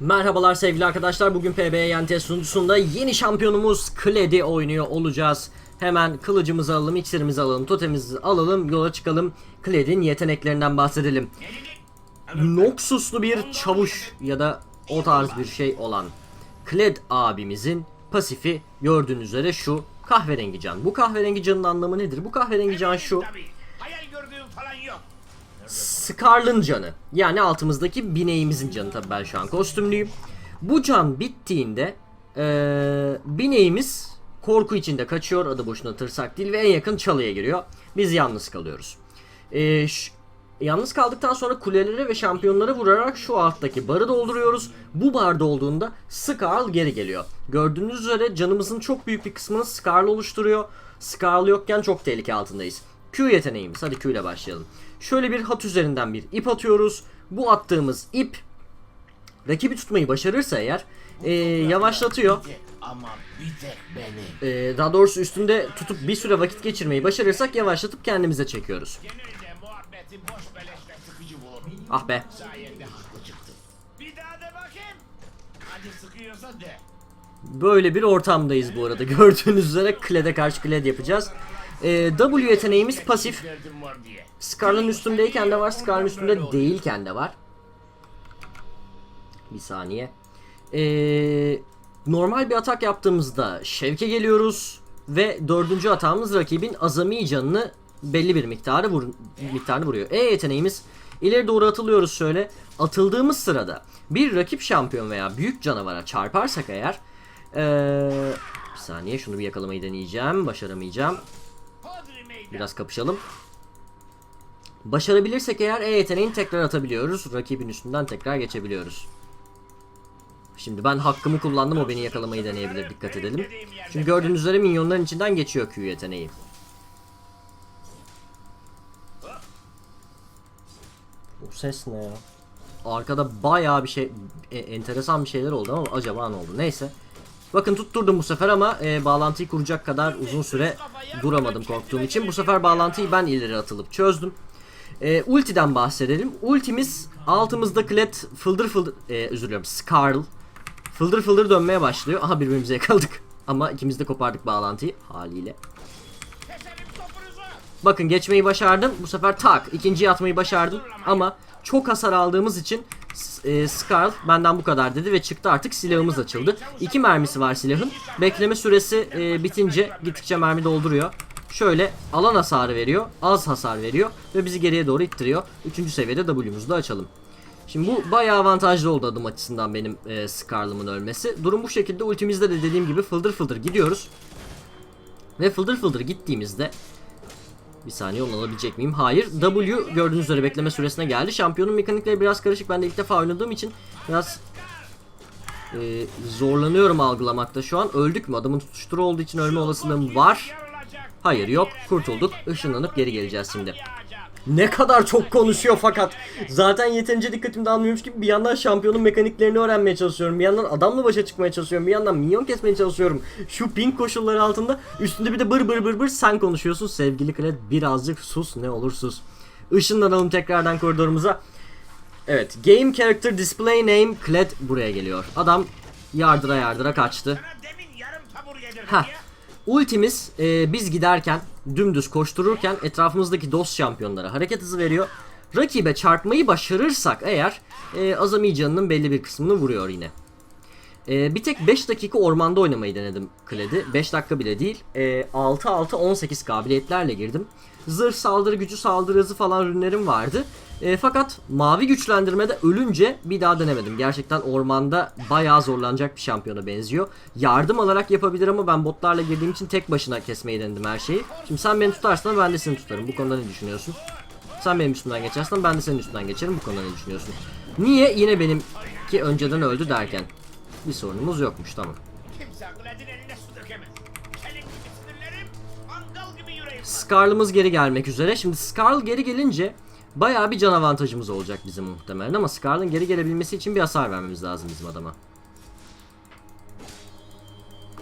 Merhabalar sevgili arkadaşlar. Bugün PBYNT sunucusunda yeni şampiyonumuz Kledi oynuyor olacağız. Hemen kılıcımızı alalım, iksirimizi alalım, totemimizi alalım, yola çıkalım. Kled'in yeteneklerinden bahsedelim. Noxuslu bir çavuş ya da o tarz bir şey olan Kled abimizin pasifi gördüğünüz üzere şu kahverengi can. Bu kahverengi canın anlamı nedir? Bu kahverengi can şu. Hayal gördüğüm falan yok. Scar'ın canı. Yani altımızdaki bineğimizin canı tabii ben şu an kostümlüyüm. Bu can bittiğinde eee bineğimiz korku içinde kaçıyor. Adı boşuna tırsak değil ve en yakın çalıya giriyor. Biz yalnız kalıyoruz. Eee, ş- yalnız kaldıktan sonra kulelere ve şampiyonlara vurarak şu alttaki barı dolduruyoruz. Bu bar dolduğunda Scarl geri geliyor. Gördüğünüz üzere canımızın çok büyük bir kısmını Scarl oluşturuyor. Scarl yokken çok tehlike altındayız. Q yeteneğimiz. Hadi Q ile başlayalım. Şöyle bir hat üzerinden bir ip atıyoruz. Bu attığımız ip rakibi tutmayı başarırsa eğer e, yavaşlatıyor. Ama bir tek beni. E, daha doğrusu üstünde tutup bir süre vakit geçirmeyi başarırsak yavaşlatıp kendimize çekiyoruz. Ah be. Sayende haklı çıktın. Bir daha de bakayım. Hadi sıkıyorsa de. Böyle bir ortamdayız bu arada. Gördüğünüz üzere Kled'e karşı Kled yapacağız. E, W yeteneğimiz pasif. Scar'ın üstündeyken de var, Scar'ın üstünde değilken de var. Bir saniye. Ee, normal bir atak yaptığımızda şevke geliyoruz ve dördüncü atağımız rakibin azami canını belli bir miktarı vur miktarını vuruyor. E yeteneğimiz ileri doğru atılıyoruz şöyle. Atıldığımız sırada bir rakip şampiyon veya büyük canavara çarparsak eğer ee, bir saniye şunu bir yakalamayı deneyeceğim. Başaramayacağım. Biraz kapışalım. Başarabilirsek eğer E yeteneğini tekrar atabiliyoruz. Rakibin üstünden tekrar geçebiliyoruz. Şimdi ben hakkımı kullandım o beni yakalamayı deneyebilir dikkat edelim. Çünkü gördüğünüz üzere minyonların içinden geçiyor Q yeteneği. Bu ses ne ya? Arkada bayağı bir şey e, enteresan bir şeyler oldu ama acaba ne oldu? Neyse. Bakın tutturdum bu sefer ama e, bağlantıyı kuracak kadar uzun süre duramadım korktuğum için. Bu sefer bağlantıyı ben ileri atılıp çözdüm. E, ultiden bahsedelim. Ultimiz altımızda Klet fıldır fıldır e, özür diliyorum Skarl fıldır fıldır dönmeye başlıyor. Aha birbirimize yakaladık. Ama ikimiz de kopardık bağlantıyı haliyle. Bakın geçmeyi başardım. Bu sefer tak ikinciyi atmayı başardım. Ama çok hasar aldığımız için e, Skarl benden bu kadar dedi ve çıktı artık silahımız açıldı. İki mermisi var silahın. Bekleme süresi e, bitince gittikçe mermi dolduruyor. Şöyle alan hasarı veriyor. Az hasar veriyor. Ve bizi geriye doğru ittiriyor. Üçüncü seviyede W'muzu da açalım. Şimdi bu bayağı avantajlı oldu adım açısından benim e, Skarl'ımın ölmesi. Durum bu şekilde ultimizde de dediğim gibi fıldır fıldır gidiyoruz. Ve fıldır fıldır gittiğimizde bir saniye onu alabilecek miyim? Hayır. W gördüğünüz üzere bekleme süresine geldi. Şampiyonun mekanikleri biraz karışık. Ben de ilk defa oynadığım için biraz e, zorlanıyorum algılamakta şu an. Öldük mü? Adamın tutuşturu olduğu için ölme olasılığım var. Hayır yok. Kurtulduk. Işınlanıp geri geleceğiz şimdi. Ne kadar çok konuşuyor fakat zaten yeterince dikkatim dağılmıyormuş gibi bir yandan şampiyonun mekaniklerini öğrenmeye çalışıyorum. Bir yandan adamla başa çıkmaya çalışıyorum. Bir yandan minyon kesmeye çalışıyorum. Şu ping koşulları altında üstünde bir de bır bır bır bır sen konuşuyorsun. Sevgili Kled birazcık sus ne olur sus. Işınlanalım tekrardan koridorumuza. Evet Game Character Display Name Kled buraya geliyor. Adam yardıra yardıra kaçtı. Sana Ultimiz e, biz giderken dümdüz koştururken etrafımızdaki dost şampiyonlara hareket hızı veriyor. Rakibe çarpmayı başarırsak eğer e, azami canının belli bir kısmını vuruyor yine. E, bir tek 5 dakika ormanda oynamayı denedim Kled'i. 5 dakika bile değil. E, 6-6-18 kabiliyetlerle girdim. Zırh, saldırı gücü, saldırı hızı falan ürünlerim vardı. E, fakat mavi güçlendirmede ölünce bir daha denemedim. Gerçekten ormanda bayağı zorlanacak bir şampiyona benziyor. Yardım alarak yapabilir ama ben botlarla girdiğim için tek başına kesmeyi denedim her şeyi. Şimdi sen beni tutarsan ben de seni tutarım. Bu konuda ne düşünüyorsun? Sen benim üstümden geçersen ben de senin üstünden geçerim. Bu konuda ne düşünüyorsun? Niye yine benimki önceden öldü derken? Bir sorunumuz yokmuş tamam. Skarl'ımız geri gelmek üzere. Şimdi Skarl geri gelince bayağı bir can avantajımız olacak bizim muhtemelen ama Skarl'ın geri gelebilmesi için bir hasar vermemiz lazım bizim adama.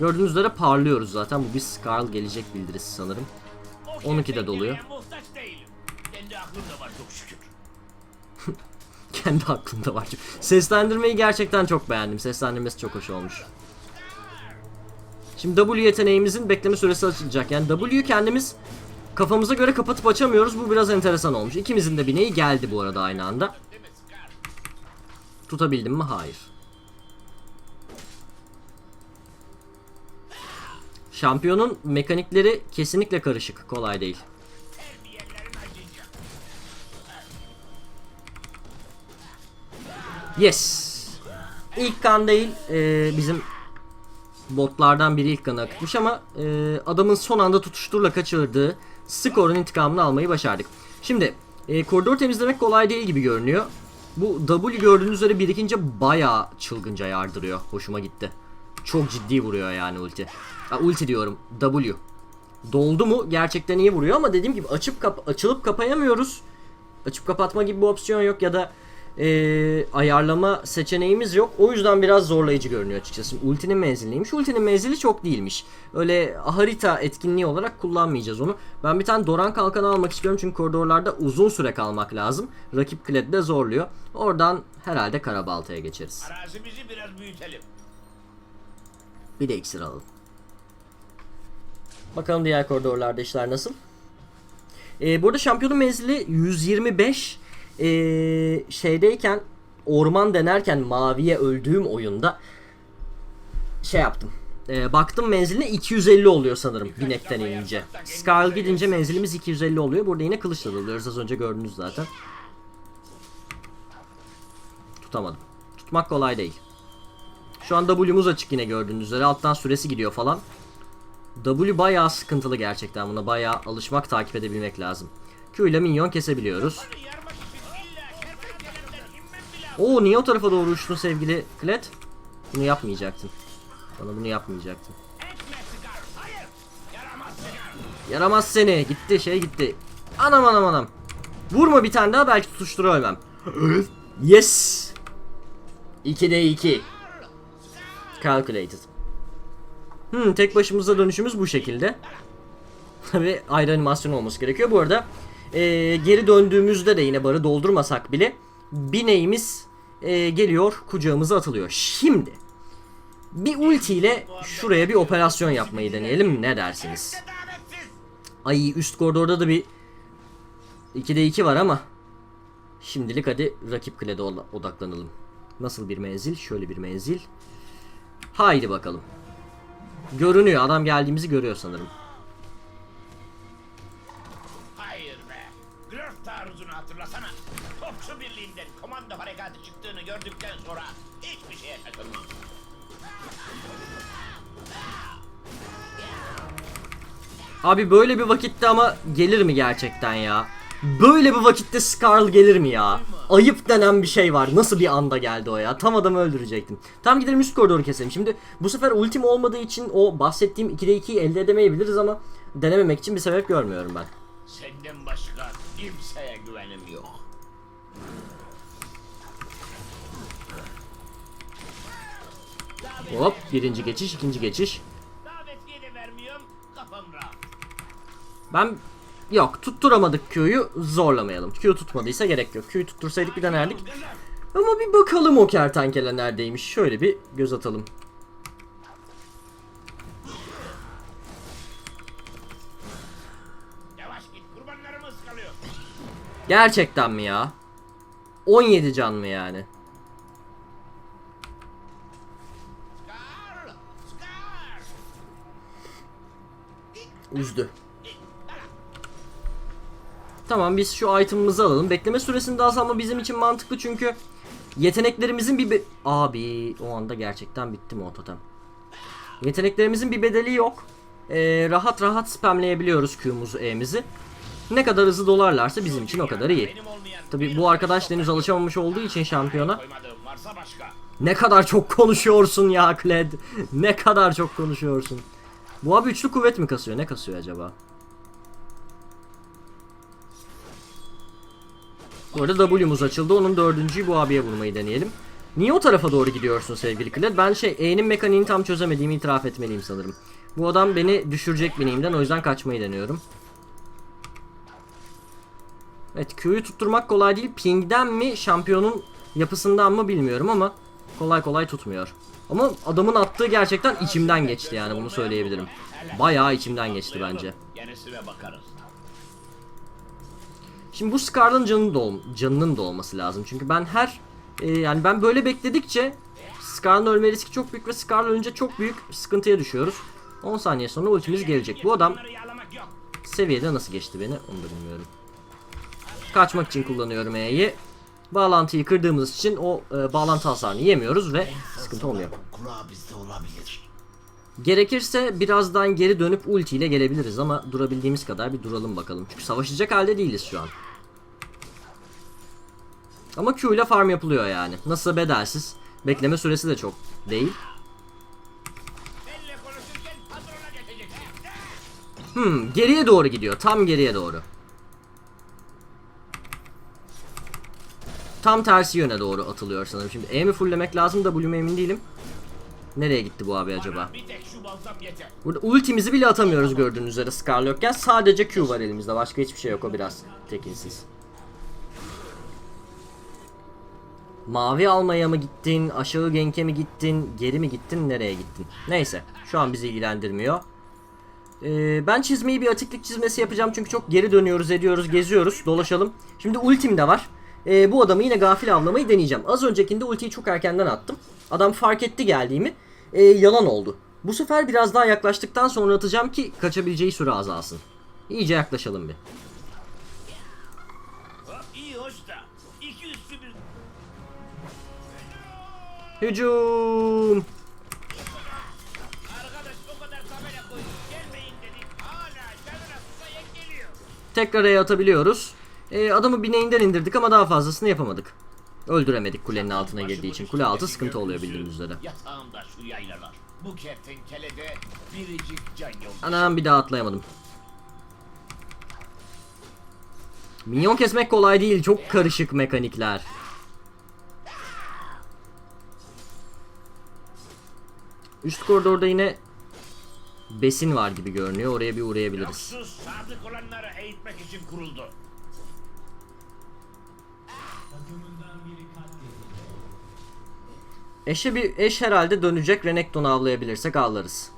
Gördüğünüz üzere parlıyoruz zaten. Bu bir Skarl gelecek bildirisi sanırım. O 12 de doluyor. Kendi aklım da var çok şükür. kendi aklımda var. Seslendirmeyi gerçekten çok beğendim. Seslendirmesi çok hoş olmuş. Şimdi W yeteneğimizin bekleme süresi açılacak. Yani W'yu kendimiz kafamıza göre kapatıp açamıyoruz. Bu biraz enteresan olmuş. İkimizin de bineği geldi bu arada aynı anda. Tutabildim mi? Hayır. Şampiyonun mekanikleri kesinlikle karışık. Kolay değil. Yes. İlk kan değil e, bizim botlardan biri ilk kanı akıtmış ama e, adamın son anda tutuşturla kaçırdığı skorun intikamını almayı başardık. Şimdi e, koridor temizlemek kolay değil gibi görünüyor. Bu W gördüğünüz üzere birikince bayağı çılgınca yardırıyor. Hoşuma gitti. Çok ciddi vuruyor yani ulti. Ha, ulti diyorum. W. Doldu mu gerçekten iyi vuruyor ama dediğim gibi açıp kap açılıp kapayamıyoruz. Açıp kapatma gibi bir opsiyon yok ya da eee, ayarlama seçeneğimiz yok. O yüzden biraz zorlayıcı görünüyor açıkçası. Ultinin menziliymiş. Ultinin menzili çok değilmiş. Öyle harita etkinliği olarak kullanmayacağız onu. Ben bir tane Doran kalkanı almak istiyorum çünkü koridorlarda uzun süre kalmak lazım. Rakip Kled de zorluyor. Oradan herhalde Karabalta'ya geçeriz. Arazimizi biraz büyütelim. Bir de iksir alalım. Bakalım diğer koridorlarda işler nasıl? Ee, burada şampiyonun menzili 125. Ee, şeydeyken orman denerken maviye öldüğüm oyunda şey yaptım. Ee, baktım menziline 250 oluyor sanırım binekten inince. Skarl gidince menzilimiz 250 oluyor. Burada yine kılıçla dalıyoruz. Az önce gördünüz zaten. Tutamadım. Tutmak kolay değil. Şu an W'muz açık yine gördüğünüz üzere. Alttan süresi gidiyor falan. W bayağı sıkıntılı gerçekten. Buna bayağı alışmak, takip edebilmek lazım. Q ile minyon kesebiliyoruz. Oo niye o tarafa doğru uçtun sevgili Klet? Bunu yapmayacaktın. Bana bunu yapmayacaktın. Yaramaz seni. Gitti şey gitti. Anam anam anam. Vurma bir tane daha belki tutuştur ölmem. yes. 2'de 2. Calculated. Hmm, tek başımıza dönüşümüz bu şekilde. Tabi ayrı animasyon olması gerekiyor. Bu arada eee, geri döndüğümüzde de yine barı doldurmasak bile bineğimiz eee, geliyor kucağımıza atılıyor. Şimdi bir ulti ile şuraya bir operasyon yapmayı deneyelim. Ne dersiniz? Ay üst koridorda da bir 2'de 2 var ama şimdilik hadi rakip klede odaklanalım. Nasıl bir menzil? Şöyle bir menzil. Haydi bakalım. Görünüyor. Adam geldiğimizi görüyor sanırım. Gördükten sonra hiçbir şeye takılmam. Abi böyle bir vakitte ama gelir mi gerçekten ya? Böyle bir vakitte Skarl gelir mi ya? Ayıp denen bir şey var. Nasıl bir anda geldi o ya? Tam adamı öldürecektim. Tam gidelim üst koridoru keselim. Şimdi bu sefer ultim olmadığı için o bahsettiğim 2'de 2'yi elde edemeyebiliriz ama denememek için bir sebep görmüyorum ben. Senden başka Hop birinci geçiş ikinci geçiş. Ben yok tutturamadık Q'yu zorlamayalım. Q tutmadıysa gerek yok. Q'yu tuttursaydık bir denerdik. Ama bir bakalım o kertenkele neredeymiş. Şöyle bir göz atalım. Gerçekten mi ya? 17 can mı yani? Üzdü. Tamam biz şu item'ımızı alalım. Bekleme süresini de alsam bizim için mantıklı çünkü yeteneklerimizin bir Abi o anda gerçekten bitti mi o totem? Yeteneklerimizin bir bedeli yok. Ee, rahat rahat spamleyebiliyoruz Q'muzu E'mizi. Ne kadar hızlı dolarlarsa bizim için o kadar iyi. Tabi bu arkadaş henüz alışamamış olduğu için şampiyona. Ne kadar çok konuşuyorsun ya Kled. Ne kadar çok konuşuyorsun. Bu abi üçlü kuvvet mi kasıyor? Ne kasıyor acaba? Bu arada W'muz açıldı. Onun dördüncüyü bu abiye vurmayı deneyelim. Niye o tarafa doğru gidiyorsun sevgili Kled? Ben şey E'nin mekaniğini tam çözemediğimi itiraf etmeliyim sanırım. Bu adam beni düşürecek bineğimden o yüzden kaçmayı deniyorum. Evet Q'yu tutturmak kolay değil. Ping'den mi şampiyonun Yapısından mı bilmiyorum ama kolay kolay tutmuyor. Ama adamın attığı gerçekten içimden geçti yani bunu söyleyebilirim. Bayağı içimden geçti bence. Şimdi bu Scar'ın canının da, canının da olması lazım. Çünkü ben her e, yani ben böyle bekledikçe Scar'ın ölme riski çok büyük ve Scar ölünce çok büyük sıkıntıya düşüyoruz. 10 saniye sonra ultimiz gelecek. Bu adam seviyede nasıl geçti beni onu da bilmiyorum. Kaçmak için kullanıyorum E'yi. Bağlantıyı kırdığımız için o e, bağlantı hasarını yemiyoruz ve sıkıntı olmuyor. Gerekirse birazdan geri dönüp ulti ile gelebiliriz ama durabildiğimiz kadar bir duralım bakalım. Çünkü savaşacak halde değiliz şu an. Ama Q ile farm yapılıyor yani. Nasıl bedelsiz. Bekleme süresi de çok değil. Hmm, geriye doğru gidiyor. Tam geriye doğru. Tam tersi yöne doğru atılıyor sanırım. Şimdi E mi fulllemek lazım W mu emin değilim. Nereye gitti bu abi acaba? Burada ultimizi bile atamıyoruz gördüğünüz üzere Scar yokken. Sadece Q var elimizde. Başka hiçbir şey yok. O biraz tekinsiz. Mavi almaya mı gittin? Aşağı genke mi gittin? Geri mi gittin? Nereye gittin? Neyse. Şu an bizi ilgilendirmiyor. Ee, ben çizmeyi bir atiklik çizmesi yapacağım. Çünkü çok geri dönüyoruz, ediyoruz, geziyoruz. Dolaşalım. Şimdi ultim de var. Ee, bu adamı yine gafil avlamayı deneyeceğim. Az öncekinde ultiyi çok erkenden attım. Adam fark etti geldiğimi. Ee, yalan oldu. Bu sefer biraz daha yaklaştıktan sonra atacağım ki kaçabileceği süre azalsın. İyice yaklaşalım bir. Hücum! Tekrar E'ye atabiliyoruz. Ee, adamı bineğinden indirdik ama daha fazlasını yapamadık. Öldüremedik kulenin altına girdiği için. Kule altı sıkıntı oluyor bildiğiniz üzere. Yatağımda şu yaylalar. Bu kertenkelede biricik can yoldaşı. Anam bir daha atlayamadım. Minyon kesmek kolay değil. Çok karışık mekanikler. Üst koridorda yine besin var gibi görünüyor. Oraya bir uğrayabiliriz. Yoksuz sadık olanları eğitmek için kuruldu. Eşe bir eş herhalde dönecek. Renekton'u avlayabilirsek avlarız.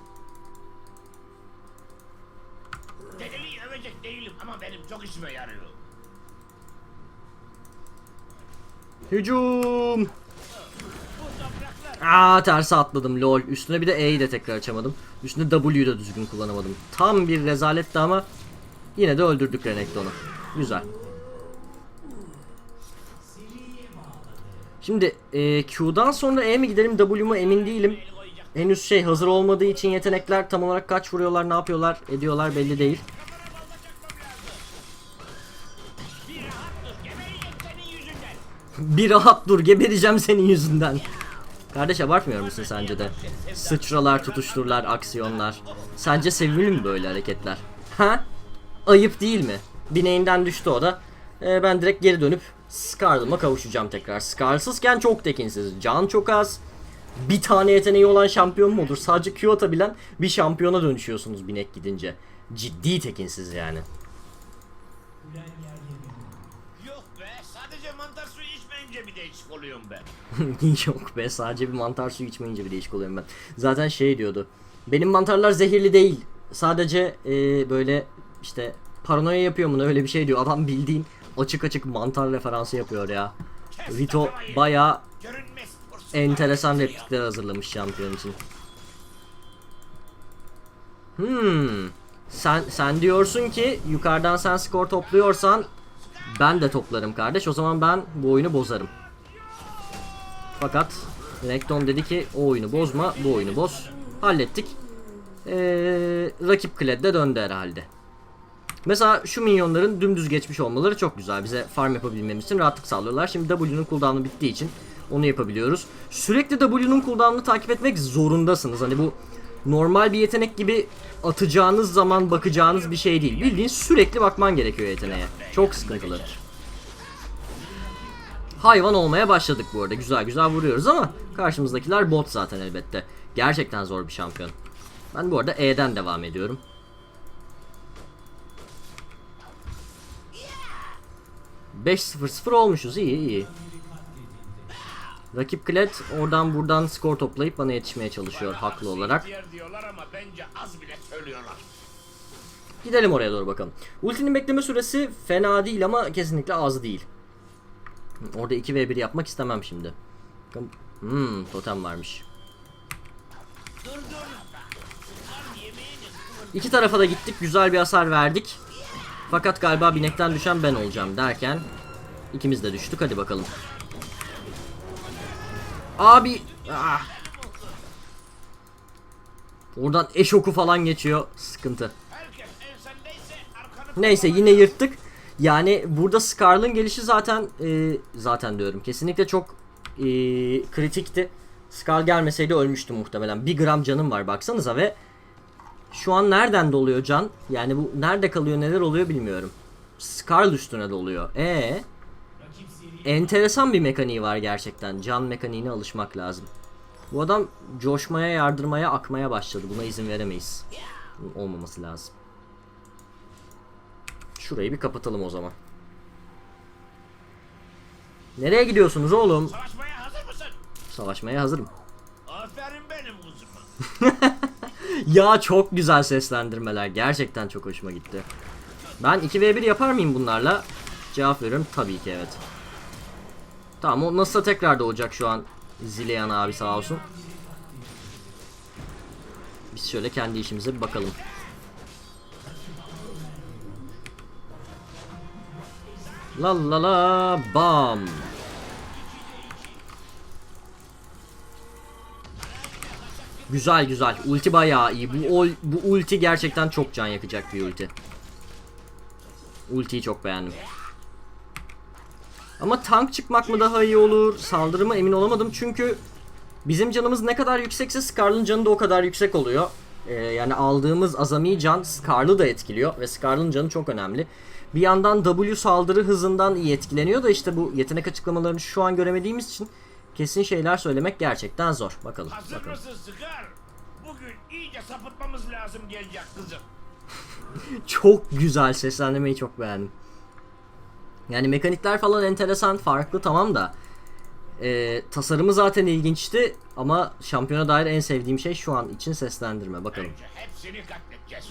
Dedeliği övecek değilim ama benim çok işime yarıyor. Hücum! Aa tersi atladım lol. Üstüne bir de E'yi de tekrar açamadım. Üstüne W'yu da düzgün kullanamadım. Tam bir rezaletti ama yine de öldürdük Renekton'u. Güzel. Şimdi e, Q'dan sonra E mi gidelim W mu emin değilim. Henüz şey hazır olmadığı için yetenekler tam olarak kaç vuruyorlar ne yapıyorlar ediyorlar belli değil. bir rahat dur. Gebereceğim senin yüzünden. Kardeş abartmıyor musun sence de? Sıçralar, tutuşturlar, aksiyonlar. Sence sevimli mi böyle hareketler? Ha? Ayıp değil mi? Bineğinden düştü o da. Ee, ben direkt geri dönüp Scarlet'ıma kavuşacağım tekrar. Scarsızken çok tekinsiz. Can çok az. Bir tane yeteneği olan şampiyon mu olur? Sadece Q atabilen bir şampiyona dönüşüyorsunuz binek gidince. Ciddi tekinsiz yani. Yok be sadece mantar suyu içmeyince bir değişik oluyorum ben. Yok be sadece bir mantar suyu içmeyince bir değişik oluyorum ben. Zaten şey diyordu. Benim mantarlar zehirli değil. Sadece e, böyle işte paranoya yapıyor bunu öyle bir şey diyor. Adam bildiğin açık açık mantar referansı yapıyor ya. Vito baya enteresan replikler hazırlamış şampiyon için. Hmm. Sen sen diyorsun ki yukarıdan sen skor topluyorsan ben de toplarım kardeş. O zaman ben bu oyunu bozarım. Fakat Renekton dedi ki o oyunu bozma, bu oyunu boz. Hallettik. Ee, rakip Kled de döndü herhalde. Mesela şu minyonların dümdüz geçmiş olmaları çok güzel. Bize farm yapabilmemiz için rahatlık sağlıyorlar. Şimdi W'nun cooldown'u bittiği için onu yapabiliyoruz. Sürekli W'nun cooldown'unu takip etmek zorundasınız. Hani bu normal bir yetenek gibi atacağınız zaman bakacağınız bir şey değil. Bildiğin sürekli bakman gerekiyor yeteneğe. Çok sıkıntılı. Hayvan olmaya başladık bu arada. Güzel güzel vuruyoruz ama karşımızdakiler bot zaten elbette. Gerçekten zor bir şampiyon. Ben bu arada E'den devam ediyorum. Beş 0 0 olmuşuz iyi iyi. Rakip Kled oradan buradan skor toplayıp bana yetişmeye çalışıyor haklı olarak. Gidelim oraya doğru bakalım. Ultinin bekleme süresi fena değil ama kesinlikle az değil. Orada 2v1 yapmak istemem şimdi. Hmm, totem varmış. İki tarafa da gittik. Güzel bir hasar verdik. Fakat galiba binekten düşen ben olacağım derken ikimiz de düştük. Hadi bakalım. Abi ah. Oradan eş oku falan geçiyor. Sıkıntı. Neyse yine yırttık. Yani burada Skarl'ın gelişi zaten e, zaten diyorum. Kesinlikle çok e, kritikti. Skarl gelmeseydi ölmüştüm muhtemelen. Bir gram canım var baksanıza ve şu an nereden doluyor can? Yani bu nerede kalıyor neler oluyor bilmiyorum. Skarl üstüne doluyor. E enteresan bir mekaniği var gerçekten. Can mekaniğine alışmak lazım. Bu adam coşmaya, yardırmaya, akmaya başladı. Buna izin veremeyiz. Olmaması lazım. Şurayı bir kapatalım o zaman. Nereye gidiyorsunuz oğlum? Savaşmaya hazır mısın? Savaşmaya hazırım. Aferin benim kuzuma. Ya çok güzel seslendirmeler. Gerçekten çok hoşuma gitti. Ben 2v1 yapar mıyım bunlarla? Cevap veriyorum tabii ki evet. Tamam o nasılsa tekrar doğacak şu an. Zileyan abi sağ olsun. Biz şöyle kendi işimize bir bakalım. La la la bam. Güzel güzel. Ulti bayağı iyi. Bu ol- bu ulti gerçekten çok can yakacak bir ulti. Ultiyi çok beğendim. Ama tank çıkmak mı daha iyi olur? Saldırı mı emin olamadım çünkü bizim canımız ne kadar yüksekse Skarl'ın canı da o kadar yüksek oluyor. Ee, yani aldığımız azami can Skarl'ı da etkiliyor ve Skarl'ın canı çok önemli. Bir yandan W saldırı hızından iyi etkileniyor da işte bu yetenek açıklamalarını şu an göremediğimiz için kesin şeyler söylemek gerçekten zor. Bakalım. Hazır bakalım. mısın Sıkar? Bugün iyice sapıtmamız lazım gelecek kızım. Çok güzel seslendirmeyi çok beğendim. Yani mekanikler falan enteresan, farklı tamam da e, tasarımı zaten ilginçti ama şampiyona dair en sevdiğim şey şu an için seslendirme. Bakalım. Önce hepsini katledeceğiz.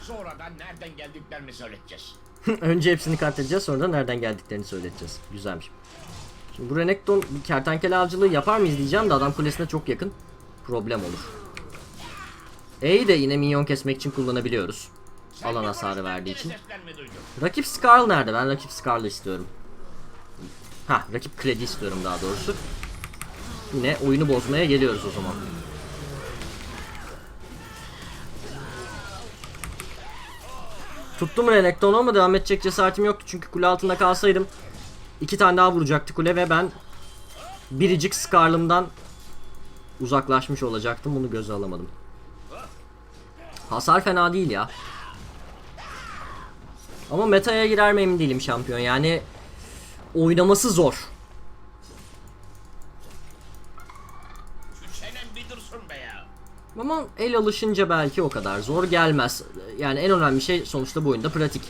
Sonra da nereden geldiklerini söyleteceğiz. Önce hepsini katledeceğiz sonra da nereden geldiklerini söyleteceğiz. Güzelmiş. Şimdi bu Renekton bir kertenkele avcılığı yapar mıyız diyeceğim de adam kulesine çok yakın. Problem olur. E'yi de yine minyon kesmek için kullanabiliyoruz. Alan hasarı verdiği için. Rakip Skarl nerede? Ben rakip Skarl'ı istiyorum. Ha, rakip Kredi istiyorum daha doğrusu. Yine oyunu bozmaya geliyoruz o zaman. Tuttum Renekton ama devam edecek cesaretim yoktu çünkü kule altında kalsaydım iki tane daha vuracaktı kule ve ben biricik Skarl'ımdan uzaklaşmış olacaktım. Bunu göze alamadım. Hasar fena değil ya. Ama meta'ya girer mi emin değilim şampiyon. Yani oynaması zor. Ama el alışınca belki o kadar zor gelmez. Yani en önemli şey sonuçta bu oyunda pratik.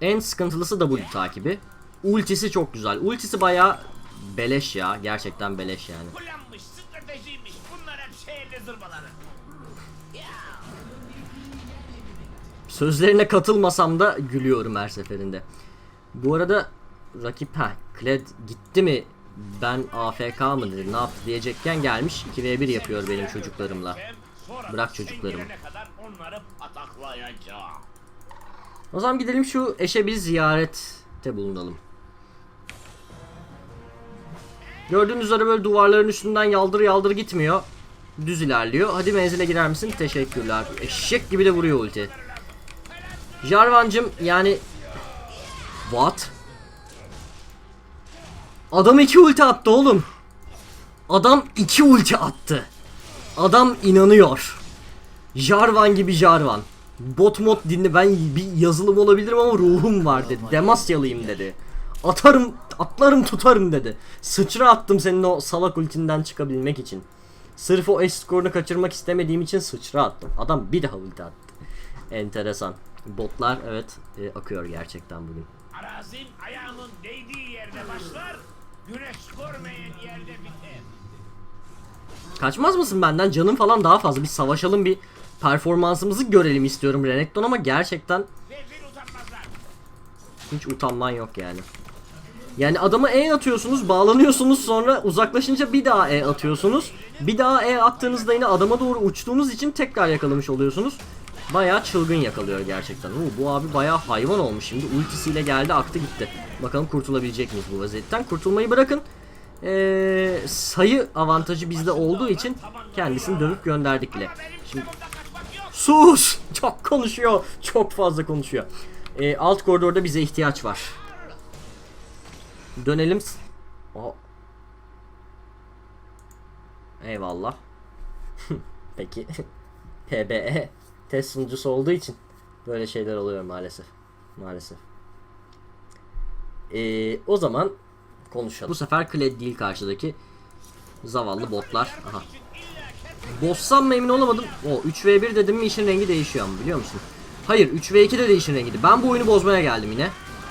En sıkıntılısı W takibi. Ultisi çok güzel. Ultisi baya beleş ya. Gerçekten beleş yani. Sözlerine katılmasam da gülüyorum her seferinde. Bu arada rakip ha Kled gitti mi ben AFK mı dedi ne yaptı diyecekken gelmiş 2v1 yapıyor benim çocuklarımla. Bırak çocuklarımı. O zaman gidelim şu eşe bir ziyarette bulunalım. Gördüğünüz üzere böyle duvarların üstünden yaldır yaldır gitmiyor. Düz ilerliyor. Hadi menzile girer misin? Teşekkürler. Eşek gibi de vuruyor ulti. Jarvan'cım yani... What? Adam iki ulti attı oğlum. Adam iki ulti attı. Adam inanıyor. Jarvan gibi Jarvan. Bot mod dinle ben bir yazılım olabilirim ama ruhum var dedi. Demasyalıyım dedi. Atarım, atlarım tutarım dedi. Sıçra attım senin o salak ultinden çıkabilmek için. Sırf o eş skorunu kaçırmak istemediğim için sıçra attım. Adam bir daha ulti attı. Enteresan. Botlar evet e, akıyor gerçekten bugün. Arazim ayağımın değdiği yerde başlar, güneş görmeyen yerde biter. Kaçmaz mısın benden? Canım falan daha fazla. Bir savaşalım bir performansımızı görelim istiyorum Renekton ama gerçekten hiç utanman yok yani. Yani adama E atıyorsunuz, bağlanıyorsunuz sonra uzaklaşınca bir daha E atıyorsunuz. Bir daha E attığınızda yine adama doğru uçtuğunuz için tekrar yakalamış oluyorsunuz. Bayağı çılgın yakalıyor gerçekten. Oo, bu abi bayağı hayvan olmuş şimdi. Ultisiyle geldi aktı gitti. Bakalım kurtulabilecek miyiz bu vaziyetten. Kurtulmayı bırakın. Ee, sayı avantajı bizde olduğu için kendisini dövüp gönderdik bile. Şimdi. Sus! Çok konuşuyor. Çok fazla konuşuyor. Ee, alt koridorda bize ihtiyaç var. Dönelim. Aa. Eyvallah. Peki. PBE test sunucusu olduğu için böyle şeyler oluyor maalesef. Maalesef. Ee, o zaman konuşalım. Bu sefer Kled değil karşıdaki zavallı botlar. Aha. Boss'sam mı emin olamadım. O 3v1 dedim mi işin rengi değişiyor ama biliyor musun? Hayır 3v2 de değişin rengiydi. Ben bu oyunu bozmaya geldim yine.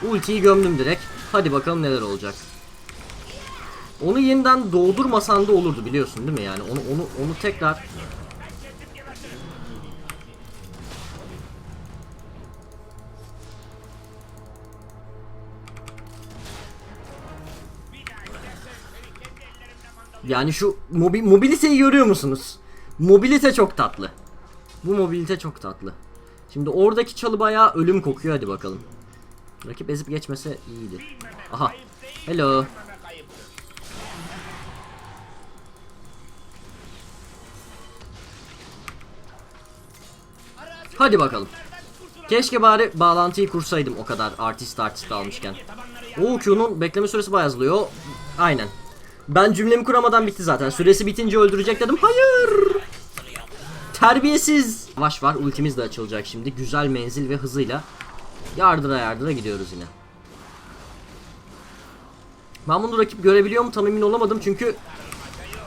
Ultiyi gömdüm direkt. Hadi bakalım neler olacak. Onu yeniden doğdurmasan da olurdu biliyorsun değil mi yani? Onu onu onu tekrar yani şu mobi mobiliteyi görüyor musunuz? Mobilite çok tatlı. Bu mobilite çok tatlı. Şimdi oradaki çalı bayağı ölüm kokuyor hadi bakalım. Rakip ezip geçmese iyiydi. Aha. Hello. Hadi bakalım. Keşke bari bağlantıyı kursaydım o kadar artist artist almışken. O Q'nun bekleme süresi bayağı azalıyor. Aynen. Ben cümlemi kuramadan bitti zaten. Süresi bitince öldürecek dedim. Hayır. Terbiyesiz. Yavaş var. Ultimiz de açılacak şimdi. Güzel menzil ve hızıyla yardıra yardıra gidiyoruz yine. Ben bunu rakip görebiliyor mu tam emin olamadım çünkü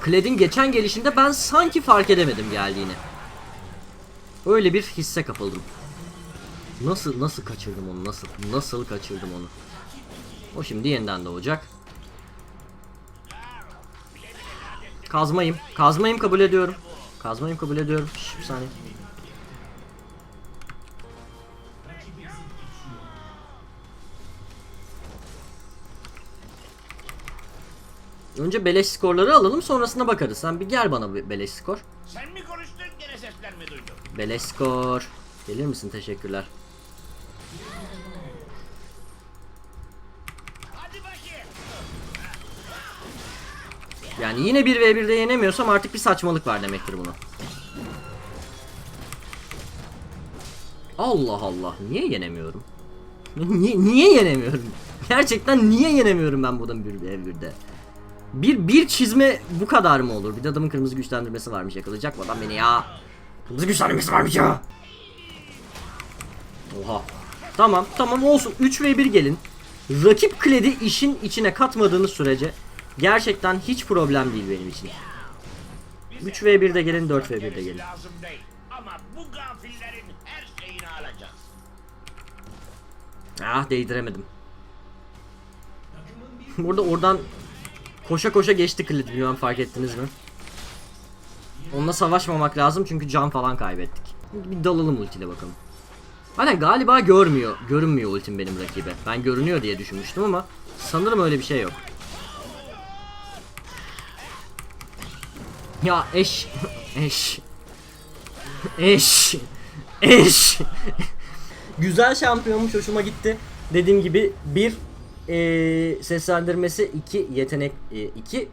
Kled'in geçen gelişinde ben sanki fark edemedim geldiğini. Öyle bir hisse kapıldım. Nasıl nasıl kaçırdım onu nasıl nasıl kaçırdım onu. O şimdi yeniden doğacak. Kazmayım. Kazmayım kabul ediyorum. Kazmayım kabul ediyorum. Şş, bir saniye. Önce beleş skorları alalım sonrasında bakarız. Sen bir gel bana bir beleş skor. Sen mi konuştun gene sesler mi duydun? Beleş skor. Gelir misin? Teşekkürler. Yani yine 1v1'de yenemiyorsam artık bir saçmalık var demektir bunu. Allah Allah. Niye yenemiyorum? niye, niye yenemiyorum? Gerçekten niye yenemiyorum ben buradan bir v1'de? Bir, bir çizme bu kadar mı olur? Bir de adamın kırmızı güçlendirmesi varmış. Yakalayacak mı adam beni ya? Kırmızı güçlendirmesi varmış ya. Oha. Tamam tamam olsun 3 v 1 gelin. Rakip kledi işin içine katmadığınız sürece gerçekten hiç problem değil benim için. 3 v 1 de gelin 4 v 1 de Gerisi gelin. Ah değdiremedim. Burada oradan koşa koşa geçti kledi bilmem fark ettiniz mi? Onunla savaşmamak lazım çünkü can falan kaybettik. Bir dalalım ultiyle bakalım. Hani galiba görmüyor, görünmüyor ultim benim rakibe. Ben görünüyor diye düşünmüştüm ama sanırım öyle bir şey yok. Ya eş, eş, eş, eş. Güzel şampiyonmuş hoşuma gitti. Dediğim gibi bir eee, seslendirmesi, iki yetenek, eee, iki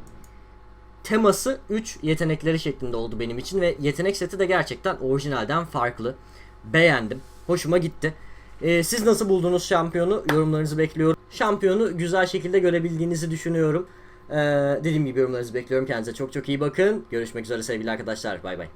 teması 3 yetenekleri şeklinde oldu benim için ve yetenek seti de gerçekten orijinalden farklı. Beğendim. Hoşuma gitti. Ee, siz nasıl buldunuz şampiyonu? Yorumlarınızı bekliyorum. Şampiyonu güzel şekilde görebildiğinizi düşünüyorum. Ee, dediğim gibi yorumlarınızı bekliyorum. Kendinize çok çok iyi bakın. Görüşmek üzere sevgili arkadaşlar. Bay bay.